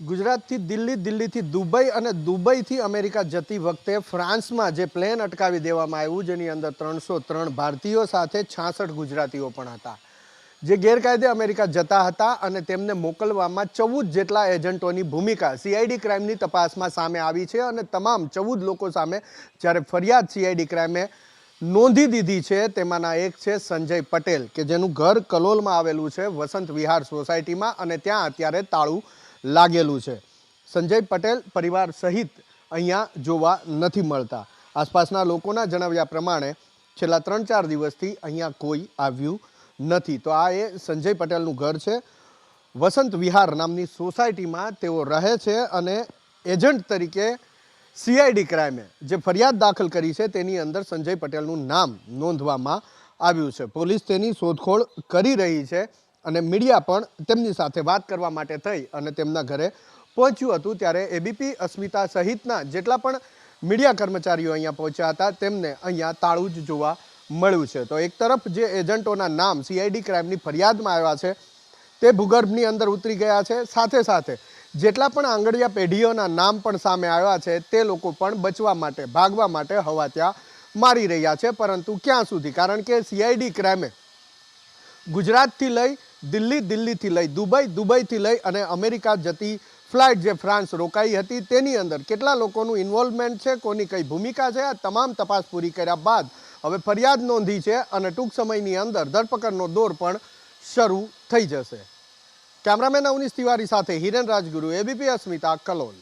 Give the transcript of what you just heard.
ગુજરાતથી દિલ્હી, દિલ્હીથી દુબઈ અને દુબઈથી અમેરિકા જતી વખતે ફ્રાન્સમાં જે પ્લેન અટકાવી દેવામાં આવ્યું, જેની અંદર ત્રણસો ત્રણ ભારતીયો સાથે છાસઠ ગુજરાતીઓ પણ હતા. જે ગેરકાયદે અમેરિકા જતા હતા અને તેમને મોકલવામાં ચૌદ જેટલા એજન્ટોની ભૂમિકા સીઆઈડી ક્રાઇમની તપાસમાં સામે આવી છે અને તમામ ચૌદ લોકો સામે જ્યારે ફરિયાદ સીઆઈડી ક્રાઇમે નોંધી દીધી છે, તેમાંના એક છે સંજય પટેલ, કે જેનું ઘર કલોલમાં આવેલું છે વસંત વિહાર સોસાયટીમાં અને ત્યાં અત્યારે તાળું લાગેલું છે. સંજય પટેલ પરિવાર સહિત અહીંયા જોવા નથી મળતા. આસપાસના લોકોના જણાવ્યા પ્રમાણે છેલ્લા ત્રણ ચાર દિવસથી અહીંયા કોઈ આવ્યું નથી. તો આ એ સંજય પટેલનું ઘર છે. વસંત વિહાર નામની સોસાયટીમાં તેઓ રહે છે અને એજન્ટ તરીકે સીઆઈડી ક્રાઇમે જે ફરિયાદ દાખલ કરી છે તેની અંદર સંજય પટેલનું નામ નોંધવામાં આવ્યું છે. પોલીસ તેની શોધખોળ કરી રહી છે. અને મીડિયા પણ તેમની સાથે વાત કરવા માટે થઈ અને તેમના ઘરે પહોંચ્યું હતું ત્યારે એબીપી અસ્મિતા સહિતના જેટલા પણ મીડિયા કર્મચારીઓ અહીંયા પહોંચ્યા હતા, તેમને અહીંયા તાળું જ જોવા મળ્યું છે. તો એક તરફ જે એજન્ટોના નામ સીઆઈડી ક્રાઇમની ફરિયાદમાં આવ્યા છે, તે ભૂગર્ભની અંદર ઉતરી ગયા છે. સાથે સાથે જેટલા પણ આંગળિયા પેઢીઓના નામ પણ સામે આવ્યા છે, તે લોકો પણ બચવા માટે, ભાગવા માટે હવા ત્યાં મારી રહ્યા છે. પરંતુ ક્યાં સુધી? કારણ કે સીઆઈડી ક્રાઇમે ગુજરાતથી લઈ દિલ્હી, દિલ્હીથી લઈ દુબઈ, દુબઈથી લઈ અને અમેરિકા જતી ફ્લાઇટ જે ફ્રાન્સ રોકાઈ હતી તેની અંદર કેટલા લોકોનું ઇન્વોલ્વમેન્ટ છે, કોની કઈ ભૂમિકા છે, આ તમામ તપાસ પૂરી કર્યા બાદ હવે ફરિયાદ નોંધી છે અને ટૂંક સમયની અંદર ધરપકડનો દોર પણ શરૂ થઈ જશે. કેમેરામેન અવનીશ તિવારી સાથે હિરેન રાજગુરુ એબીપી અસ્મિતા, કલોલ.